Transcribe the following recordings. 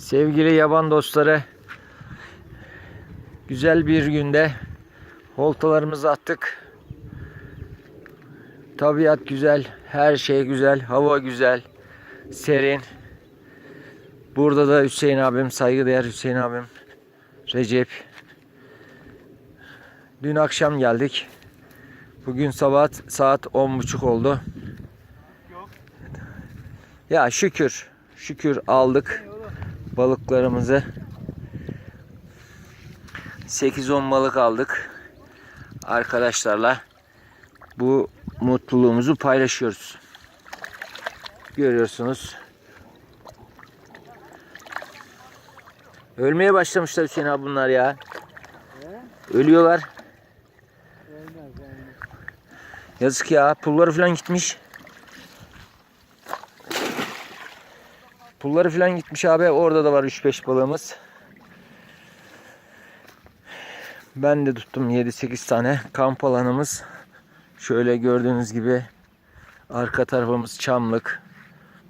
Sevgili yaban dostları, güzel bir günde oltalarımızı attık. Tabiat güzel, her şey güzel, hava güzel, serin. Burada da Hüseyin abim, saygıdeğer Hüseyin abim, Recep. Dün akşam geldik. Bugün sabah saat 10.30 oldu. Ya şükür, şükür aldık balıklarımızı. 8-10 balık aldık. Arkadaşlarla bu mutluluğumuzu paylaşıyoruz. Görüyorsunuz. Ölmeye başlamışlar Hüseyin abi bunlar ya. Ölüyorlar. Yazık ya. Pulları falan gitmiş. Pulları falan gitmiş abi. Orada da var 3-5 balığımız. Ben de tuttum 7-8 tane. Kamp alanımız. Şöyle gördüğünüz gibi arka tarafımız çamlık.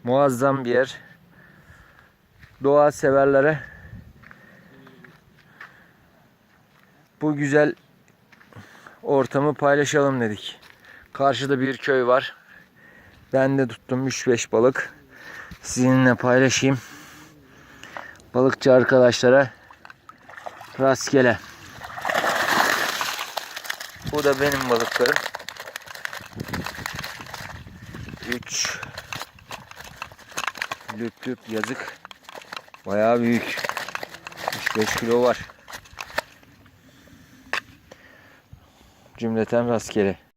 Muazzam bir yer. Doğa severlere bu güzel ortamı paylaşalım dedik. Karşıda bir köy var. Ben de tuttum 3-5 balık. Sizinle paylaşayım. Balıkçı arkadaşlara rastgele. Bu da benim balıklarım. 3 lüp lüp yazık. Bayağı büyük. 3-5 kilo var. Cümleten rastgele.